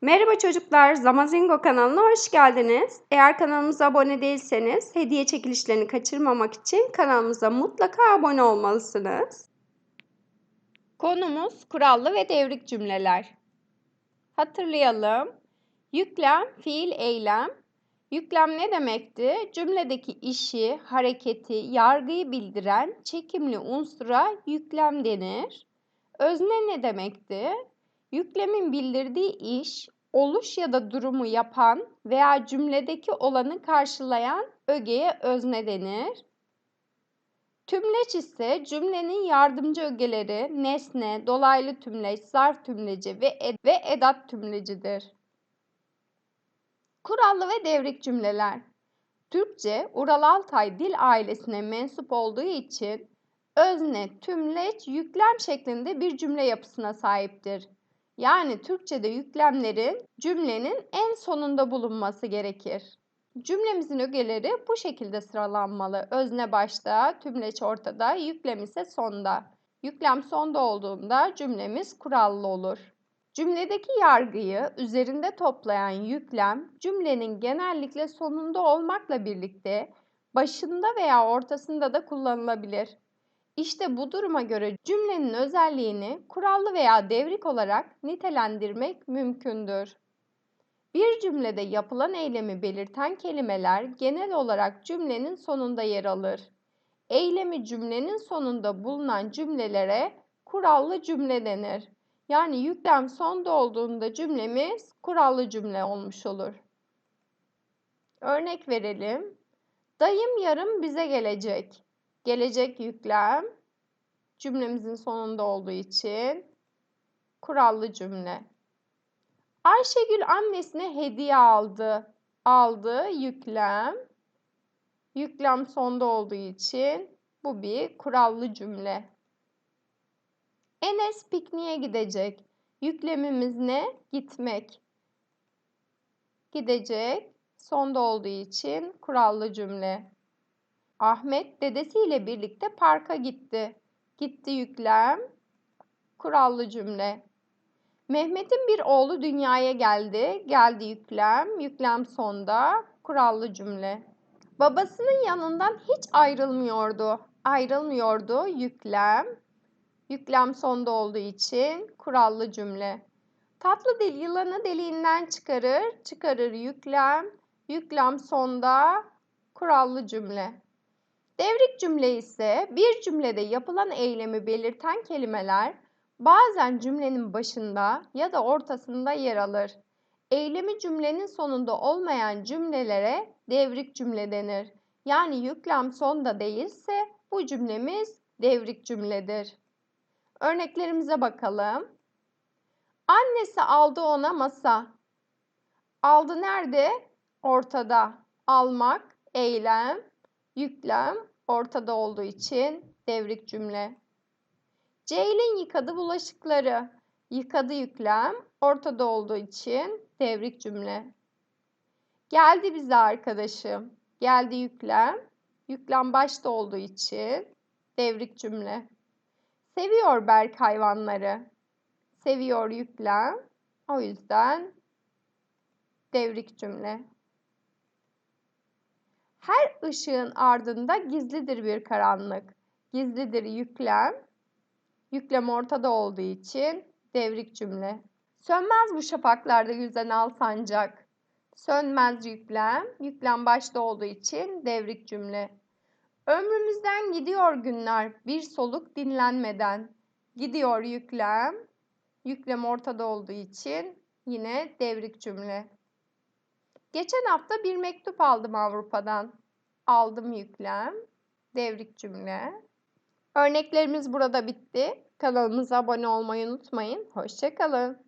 Merhaba çocuklar, Zamazingo kanalına hoş geldiniz. Eğer kanalımıza abone değilseniz hediye çekilişlerini kaçırmamak için kanalımıza mutlaka abone olmalısınız. Konumuz kurallı ve devrik cümleler. Hatırlayalım. Yüklem, fiil, eylem. Yüklem ne demekti? Cümledeki işi, hareketi, yargıyı bildiren çekimli unsura yüklem denir. Özne ne demekti? Yüklemin bildirdiği iş, oluş ya da durumu yapan veya cümledeki olanı karşılayan ögeye özne denir. Tümleç ise cümlenin yardımcı ögeleri nesne, dolaylı tümleç, zarf tümleci ve, ed ve edat tümlecidir. Kurallı ve devrik cümleler. Türkçe Ural Altay dil ailesine mensup olduğu için özne, tümleç, yüklem şeklinde bir cümle yapısına sahiptir. Yani Türkçe'de yüklemlerin cümlenin en sonunda bulunması gerekir. Cümlemizin ögeleri bu şekilde sıralanmalı. Özne başta, tümleç ortada, yüklem ise sonda. Yüklem sonda olduğunda cümlemiz kurallı olur. Cümledeki yargıyı üzerinde toplayan yüklem cümlenin genellikle sonunda olmakla birlikte başında veya ortasında da kullanılabilir. İşte bu duruma göre cümlenin özelliğini kurallı veya devrik olarak nitelendirmek mümkündür. Bir cümlede yapılan eylemi belirten kelimeler genel olarak cümlenin sonunda yer alır. Eylemi cümlenin sonunda bulunan cümlelere kurallı cümle denir. Yani yüklem sonda olduğunda cümlemiz kurallı cümle olmuş olur. Örnek verelim. Dayım yarın bize gelecek. Gelecek yüklem cümlemizin sonunda olduğu için kurallı cümle. Ayşegül annesine hediye aldı. Aldı yüklem. Yüklem sonda olduğu için bu bir kurallı cümle. Enes pikniğe gidecek. Yüklemimiz ne? Gitmek. Gidecek. Sonda olduğu için kurallı cümle. Ahmet dedesiyle birlikte parka gitti. Gitti yüklem. Kurallı cümle. Mehmet'in bir oğlu dünyaya geldi. Geldi yüklem. Yüklem sonda. Kurallı cümle. Babasının yanından hiç ayrılmıyordu. Ayrılmıyordu. Yüklem. Yüklem sonda olduğu için kurallı cümle. Tatlı dil yılanı deliğinden çıkarır. Çıkarır yüklem. Yüklem sonda. Kurallı cümle. Devrik cümle ise bir cümlede yapılan eylemi belirten kelimeler bazen cümlenin başında ya da ortasında yer alır. Eylemi cümlenin sonunda olmayan cümlelere devrik cümle denir. Yani yüklem sonda değilse bu cümlemiz devrik cümledir. Örneklerimize bakalım. Annesi aldı ona masa. Aldı nerede? Ortada. Almak, eylem, yüklem ortada olduğu için devrik cümle. Ceylin yıkadı bulaşıkları. Yıkadı yüklem ortada olduğu için devrik cümle. Geldi bize arkadaşım. Geldi yüklem. Yüklem başta olduğu için devrik cümle. Seviyor Berk hayvanları. Seviyor yüklem. O yüzden devrik cümle. Her ışığın ardında gizlidir bir karanlık. Gizlidir yüklem. Yüklem ortada olduğu için devrik cümle. Sönmez bu şafaklarda yüzen al sancak. Sönmez yüklem. Yüklem başta olduğu için devrik cümle. Ömrümüzden gidiyor günler bir soluk dinlenmeden. Gidiyor yüklem. Yüklem ortada olduğu için yine devrik cümle. Geçen hafta bir mektup aldım Avrupa'dan. Aldım yüklem. Devrik cümle. Örneklerimiz burada bitti. Kanalımıza abone olmayı unutmayın. Hoşçakalın.